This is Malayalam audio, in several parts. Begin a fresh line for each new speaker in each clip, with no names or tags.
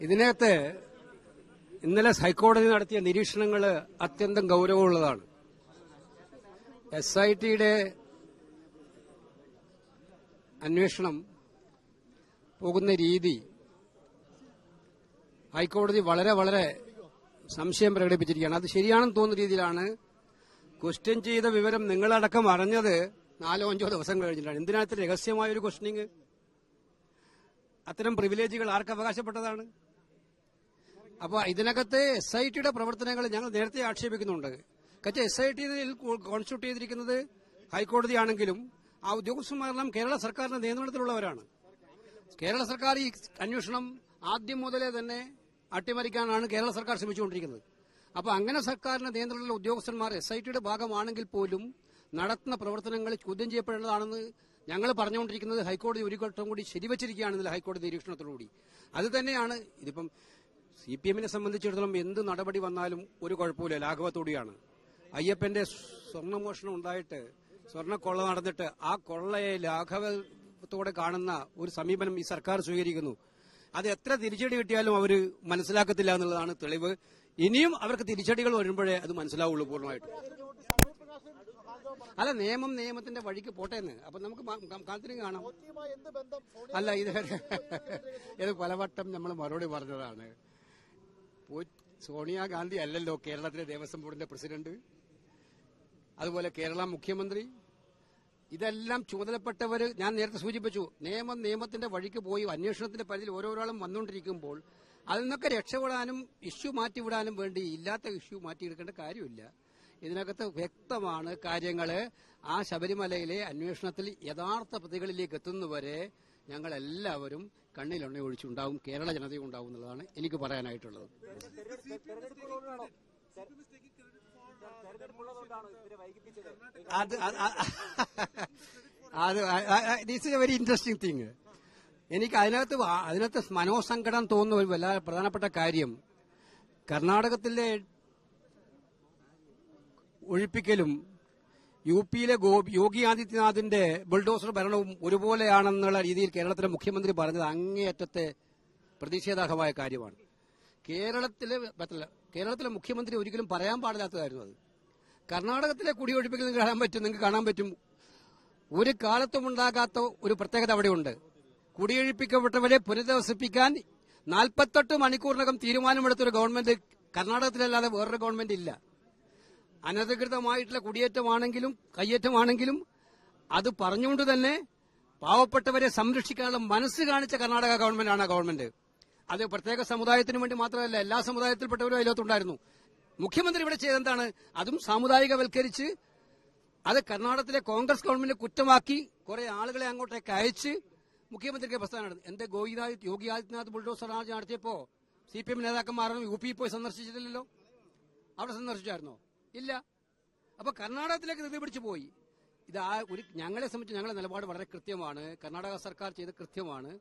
ഇതിനകത്ത് ഇന്നലെ ഹൈക്കോടതി നടത്തിയ നിരീക്ഷണങ്ങൾ അത്യന്തം ഗൗരവമുള്ളതാണ്. എസ് ഐ ടിയുടെ അന്വേഷണം പോകുന്ന രീതി ഹൈക്കോടതി വളരെ വളരെ സംശയം പ്രകടിപ്പിച്ചിരിക്കുകയാണ്. അത് ശരിയാണെന്ന് തോന്നുന്ന രീതിയിലാണ് ക്വസ്റ്റ്യൻ ചെയ്ത വിവരം നിങ്ങളടക്കം അറിഞ്ഞത് നാലോ അഞ്ചോ ദിവസം കഴിഞ്ഞിട്ടാണ്. എന്തിനകത്ത് ഇത്ര രഹസ്യമായ ഒരു ക്വസ്റ്റനിങ് അത്തരം പ്രിവിലേജുകൾ ആർക്ക് അവകാശപ്പെട്ടതാണ്? അപ്പൊ ഇതിനകത്ത് എസ് ഐ ടിയുടെ പ്രവർത്തനങ്ങൾ ഞങ്ങൾ നേരത്തെ ആക്ഷേപിക്കുന്നുണ്ട്. കച്ച എസ് ഐ ടിയിൽ കോൺസ്റ്റിറ്റ്യൂട്ട് ചെയ്തിരിക്കുന്നത് ഹൈക്കോടതിയാണെങ്കിലും ആ ഉദ്യോഗസ്ഥന്മാരെല്ലാം കേരള സർക്കാരിന്റെ നിയന്ത്രണത്തിലുള്ളവരാണ്. കേരള സർക്കാർ ഈ അന്വേഷണം ആദ്യം മുതലേ തന്നെ അട്ടിമറിക്കാനാണ് കേരള സർക്കാർ ശ്രമിച്ചുകൊണ്ടിരിക്കുന്നത്. അപ്പോൾ അങ്ങനെ സർക്കാരിന്റെ നിയന്ത്രണത്തിലുള്ള ഉദ്യോഗസ്ഥന്മാർ എസ് ഐ ടിയുടെ ഭാഗമാണെങ്കിൽ പോലും നടത്തുന്ന പ്രവർത്തനങ്ങൾ ചോദ്യം ചെയ്യപ്പെടേണ്ടതാണെന്ന് ഞങ്ങൾ പറഞ്ഞുകൊണ്ടിരിക്കുന്നത് ഹൈക്കോടതി ഒരു ഘട്ടം കൂടി ശരിവച്ചിരിക്കുകയാണ് ഇന്നലെ ഹൈക്കോടതി നിരീക്ഷണത്തോടുകൂടി. അത് തന്നെയാണ് ഇതിപ്പം സി പി എമ്മിനെ സംബന്ധിച്ചിടത്തോളം എന്ത് നടപടി വന്നാലും ഒരു കുഴപ്പമില്ല ലാഘവത്തോടെയാണ്. അയ്യപ്പന്റെ സ്വർണമോഷണം ഉണ്ടായിട്ട് സ്വർണക്കൊള്ള നടന്നിട്ട് ആ കൊള്ളയെ ലാഘവത്തോടെ കാണുന്ന ഒരു സമീപനം ഈ സർക്കാർ സ്വീകരിക്കുന്നു. അത് എത്ര തിരിച്ചടി കിട്ടിയാലും അവർ മനസ്സിലാക്കത്തില്ല എന്നുള്ളതാണ് തെളിവ്. ഇനിയും അവർക്ക് തിരിച്ചടികൾ വരുമ്പോഴേ അത് മനസ്സിലാവുള്ളൂ പൂർണമായിട്ട്. അല്ല നിയമം നിയമത്തിന്റെ വഴിക്ക് പോട്ടേന്ന്. അപ്പൊ നമുക്ക് കാത്തിരി കാത്തിരിക്കും കാണാം. അല്ല ഇത് ഇത് പലവട്ടം നമ്മൾ മറുപടി പറഞ്ഞതാണ്. സോണിയാഗാന്ധി അല്ലല്ലോ കേരളത്തിലെ ദേവസ്വം ബോർഡിന്റെ പ്രസിഡന്റ്. അതുപോലെ കേരള മുഖ്യമന്ത്രി. ഇതെല്ലാം ചുമതലപ്പെട്ടവർ ഞാൻ നേരത്തെ സൂചിപ്പിച്ചു. നിയമം നിയമത്തിന്റെ വഴിക്ക് പോയി അന്വേഷണത്തിന്റെ പരിധിയിൽ ഓരോരാളും വന്നുകൊണ്ടിരിക്കുമ്പോൾ അതിൽ നിന്നൊക്കെ രക്ഷപ്പെടാനും ഇഷ്യൂ മാറ്റിവിടാനും വേണ്ടി ഇല്ലാത്ത ഇഷ്യൂ മാറ്റിയെടുക്കേണ്ട കാര്യമില്ല. ഇതിനകത്ത് വ്യക്തമാണ് കാര്യങ്ങൾ ആ ശബരിമലയിലെ അന്വേഷണത്തിൽ യഥാർത്ഥ പ്രതികളിലേക്ക് എത്തുന്നവരെ ഞങ്ങൾ എല്ലാവരും കണ്ണിലെണ്ണ ഒഴിച്ചുണ്ടാവും കേരള ജനതയും ഉണ്ടാവും എന്നുള്ളതാണ് എനിക്ക് പറയാനായിട്ടുള്ളത്. അത് അത് this a very interesting thing എനിക്ക് അതിനകത്ത് അതിനകത്ത് മനോസങ്കടം തോന്നുന്ന ഒരു വല്ല പ്രധാനപ്പെട്ട കാര്യം കർണാടകത്തിലെ ഒഴിപ്പിക്കലും യു പിയിലെ യോഗി ആദിത്യനാഥിന്റെ ബുൾഡോസർ ഭരണവും ഒരുപോലെയാണെന്നുള്ള രീതിയിൽ കേരളത്തിലെ മുഖ്യമന്ത്രി പറഞ്ഞത് അങ്ങേയറ്റത്തെ പ്രതിഷേധാർഹമായ കാര്യമാണ്. കേരളത്തിലെ പറ്റില്ല കേരളത്തിലെ മുഖ്യമന്ത്രി ഒരിക്കലും പറയാൻ പാടില്ലാത്തതായിരുന്നു അത്. കർണാടകത്തിലെ കുടിയൊഴിപ്പിക്കൽ നിങ്ങൾക്ക് കാണാൻ പറ്റും നിങ്ങൾക്ക് കാണാൻ പറ്റും. ഒരു കാലത്തും ഉണ്ടാകാത്ത ഒരു പ്രത്യേകത അവിടെയുണ്ട്. കുടിയൊഴിപ്പിക്കപ്പെട്ടവരെ പുനരധിവസിപ്പിക്കാൻ നാൽപ്പത്തെട്ട് മണിക്കൂറിനകം തീരുമാനമെടുത്തൊരു ഗവൺമെന്റ് കർണാടകത്തിലല്ലാതെ വേറൊരു ഗവൺമെന്റ് ഇല്ല. അനധികൃതമായിട്ടുള്ള കുടിയേറ്റമാണെങ്കിലും കയ്യേറ്റമാണെങ്കിലും അത് പറഞ്ഞുകൊണ്ട് തന്നെ പാവപ്പെട്ടവരെ സംരക്ഷിക്കാനുള്ള മനസ്സ് കാണിച്ച കർണാടക ഗവൺമെന്റാണ് ഗവൺമെന്റ്. അത് പ്രത്യേക സമുദായത്തിന് വേണ്ടി മാത്രമല്ല എല്ലാ സമുദായത്തിൽപ്പെട്ടവരും അതിലകത്തുണ്ടായിരുന്നു മുഖ്യമന്ത്രി ഇവിടെ ചെയ്തെന്താണ്? അതും സാമുദായികവൽക്കരിച്ച് അത് കർണാടകത്തിലെ കോൺഗ്രസ് ഗവൺമെന്റ് കുറ്റമാക്കി കുറെ ആളുകളെ അങ്ങോട്ടേക്ക് അയച്ച് മുഖ്യമന്ത്രിക്ക് പ്രസ്ഥാനം എന്റെ ഗോയിനാഥ് യോഗി ആദിത്യനാഥ് ബുൾഡോസർ നടത്തിയപ്പോ സി പി എം നേതാക്കന്മാരും യു പി പോയി സന്ദർശിച്ചിട്ടില്ലല്ലോ? അവിടെ സന്ദർശിച്ചായിരുന്നോ? ഇല്ല. അപ്പൊ കർണാടകത്തിലേക്ക് ധൃതി പിടിച്ചു പോയി. ഇത് ആ ഒരു ഞങ്ങളെ സംബന്ധിച്ച് ഞങ്ങളുടെ നിലപാട് വളരെ കൃത്യമാണ്. കർണാടക സർക്കാർ ചെയ്ത് കൃത്യമാണ്.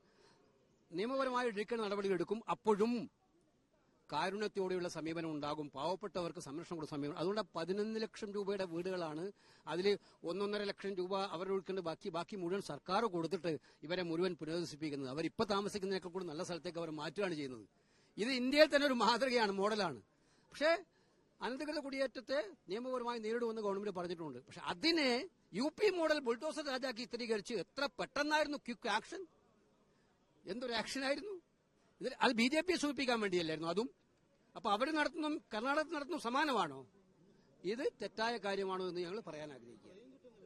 നിയമപരമായ എടുക്കേണ്ട നടപടികൾ എടുക്കും. അപ്പോഴും കാരുണ്യത്തോടെയുള്ള സമീപനം ഉണ്ടാകും. പാവപ്പെട്ടവർക്ക് സംരക്ഷണം കൊടുക്കുന്ന സമീപനം. അതുകൊണ്ട് പതിനൊന്ന് ലക്ഷം രൂപയുടെ വീടുകളാണ്. അതിൽ ഒന്നൊന്നര ലക്ഷം രൂപ അവർ ഒഴുക്കേണ്ട ബാക്കി ബാക്കി മുഴുവൻ സർക്കാർ കൊടുത്തിട്ട് ഇവരെ മുഴുവൻ പുനരധിവസിപ്പിക്കുന്നത്. അവർ ഇപ്പൊ താമസിക്കുന്നതിനേക്കാൾ കൂടി നല്ല സ്ഥലത്തേക്ക് അവർ മാറ്റുകയാണ് ചെയ്യുന്നത്. ഇത് ഇന്ത്യയിൽ തന്നെ ഒരു മാതൃകയാണ് മോഡലാണ്. പക്ഷേ അനധികൃത കുടിയേറ്റത്തെ നിയമപരമായി നേരിടുമെന്ന് ഗവൺമെന്റ് പറഞ്ഞിട്ടുണ്ട്. പക്ഷെ അതിനെ യു പി മോഡൽ ബുൾഡോസർ രാജാക്കി ചിത്രീകരിച്ച് എത്ര പെട്ടെന്നായിരുന്നു ക്വിക്ക് ആക്ഷൻ? എന്തൊരു ആക്ഷൻ ആയിരുന്നു? ഇത് അത് ബി ജെ പിയെ സൂചിപ്പിക്കാൻ വേണ്ടിയല്ലായിരുന്നു അതും. അപ്പൊ അവർ നടത്തുന്നു കർണാടകത്തിൽ നടത്തുന്നു സമാനമാണോ ഇത് തെറ്റായ കാര്യമാണോ എന്ന് ഞങ്ങൾ പറയാൻ ആഗ്രഹിക്കുക